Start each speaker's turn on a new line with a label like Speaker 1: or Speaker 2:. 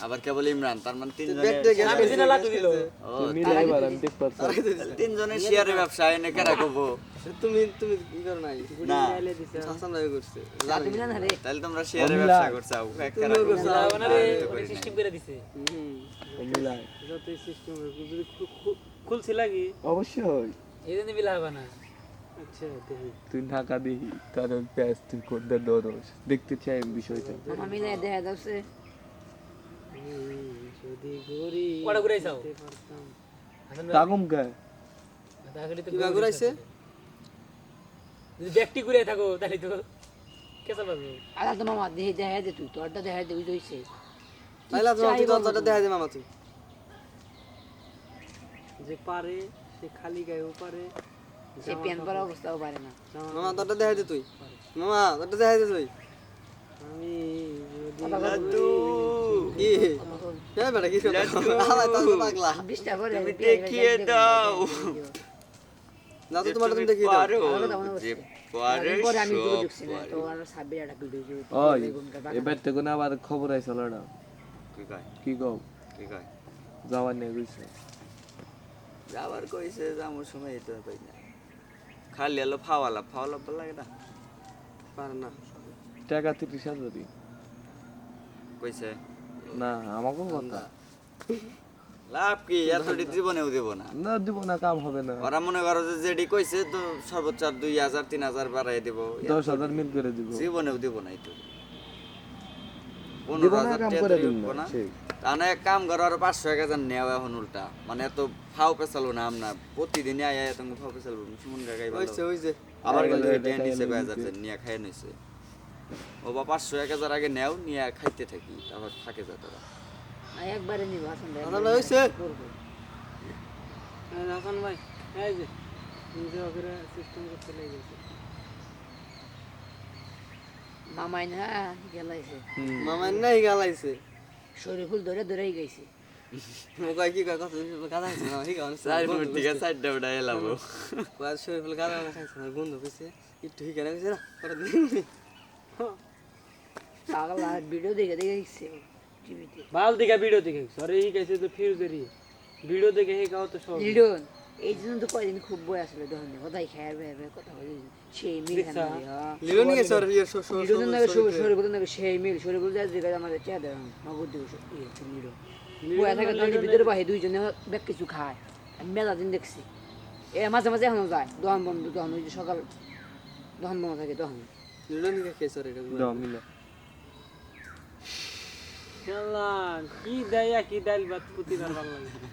Speaker 1: আবার কেবল ইমরান তার মানে।
Speaker 2: আমি
Speaker 3: আমি দেখতে
Speaker 1: তিনজনের শেয়ারের ব্যবসা এনে কেনা করব?
Speaker 4: তুমি তুমি কি করো নাই?
Speaker 1: না।
Speaker 4: হাসান ভাই করছে।
Speaker 1: তাহলে তোমরা শেয়ারের ব্যবসা।
Speaker 2: মানে
Speaker 1: আমি।
Speaker 2: সিস্টেম করে দিছে।
Speaker 4: হুম।
Speaker 2: সিস্টেম যদি খু- খু- খুলছি লাগি।
Speaker 3: অবশ্যই।
Speaker 2: এই জন্য মিলা হবে না। আচ্ছা
Speaker 3: তুই ঢাকা প্যাস তুই কোনটা দরস দেখতে চাই বিষয়টা।
Speaker 5: মিলে দেখা যাচ্ছে
Speaker 4: যদি গরি
Speaker 2: ওটা ঘুরাই যাও
Speaker 4: পারতাম।
Speaker 2: হাসান ভাই,
Speaker 3: তাগম কে?
Speaker 4: কিবা ঘুরাইছে?
Speaker 2: যদি ব্যাগটি ঘুরে থাকো তাহলে তো কেসা পাবো।
Speaker 5: আলা তো মামা দেহে দেখা দে তুই তোরটা দেখা দে ওই হইছে।
Speaker 4: তাইলা তোমার তুই দরজাটা দেখা দে মামা তুই।
Speaker 2: যে পারে সে খালি গায়ে পারে
Speaker 5: সে প্যান পরা অবস্থাও পারে না।
Speaker 4: মামা দরজা দেখা দে তুই। মামা দরজা দেখা দে তুই।
Speaker 2: আমি।
Speaker 1: লাড্ডু,
Speaker 4: কি? হ্যাঁ বেটা কি আলাই তাও পাগলা।
Speaker 5: বিশটা করে
Speaker 1: তুমি দেখিয়ে
Speaker 5: দেখে
Speaker 1: দাও।
Speaker 4: না তো তোমার তুমি দেখিয়ে দাও।
Speaker 1: পারো,
Speaker 5: আমার কথা
Speaker 1: যে পরে
Speaker 5: আমি
Speaker 1: সব
Speaker 5: দেখছি না তো আর সাব্বির একটা ভিডিও
Speaker 3: ওই এবার থেকে না আবার খবর আইছিল না
Speaker 1: কি কয়?
Speaker 3: কি কও?
Speaker 1: কি কয়?
Speaker 3: যাওয়ার নেই কইছে
Speaker 1: যাবার কইছে যামুর সময় তো পাই না। খালি এলো ফাওয়ালা ফাওয়ালা লাগে না?
Speaker 4: পারে না।
Speaker 3: টাকা তিরিশ হাজারই
Speaker 1: কইছে
Speaker 3: না আমাকেও কথা।
Speaker 1: লাভ কি? এতটি জীবনেও দেব না।
Speaker 3: না দিব না কাম হবে না।
Speaker 1: ওরা মনে করো যে যেটি কইছে তো সর্বোচ্চ আর দুই হাজার তিন হাজার বাড়াই দেব।
Speaker 3: দশ হাজার মিল করে দিব।
Speaker 1: জীবনেও দেব না পনেরো হাজার তাহলে এক কাম করো আর পাঁচশো এক হাজার নেওয়া এখন উল্টা। মানে এত ফাও পেছালো না আমরা। প্রতিদিনই আয় ফাও সুমন কাকাই আবার কয় হাজার নিয়ে খাই নিছে। ও বা পাঁচশো এক হাজার আগে নেও নিয়ে খাইতে থাকি তারপর থাকে যা তোরা।
Speaker 5: একবারে নিব হাসান ভাই
Speaker 4: হাসান ভাই হইছে?
Speaker 2: হাসান ভাই এই যে নিজে ওকে সিস্টেম করতে
Speaker 5: গেলাইছে।
Speaker 4: মামা নাই গালাইছে।
Speaker 5: শরীফুল ধরে ধরেই গেছে।
Speaker 4: কি কয় কথা গাদা আছে না ঠিক আছে
Speaker 1: চার চারটা এলাম।
Speaker 4: কয় শরীর গাদা খাইছে না বন্ধু কইছে একটু হিকা কইছে না?
Speaker 5: পাগল ভিডিও দেখে দেখে টিভিতে।
Speaker 2: দিকে ভিডিও দেখে সরি এই কাছে তো ফিউজারি ভিডিও দেখে হে কাও তো সব।
Speaker 5: লিডন এই জন্য তো কয়দিন খুব বই আসলে কোথায় খেয়ার কথা বলে সেই মিল?
Speaker 4: লিলো নিয়ে সর ইয়ে সর সর
Speaker 5: লিডন নাকি শরীফুল নাকি সেই মিল। আমাদের চেয়ে দেয় নগদ দিব ইয়ে লিডন বয়া থাকে তখন ভিতরে বাহে দুইজনে বেগ কিছু খায়। আমি মেলা দিন দেখছি। এ মাঝে মাঝে এখনও যায়। দহন বন্ধ তখন ওই যে সকাল দহন বন্ধ থাকে তখন।
Speaker 2: কি দেয়া কি ডাল ভাত পুতি ভালো লাগে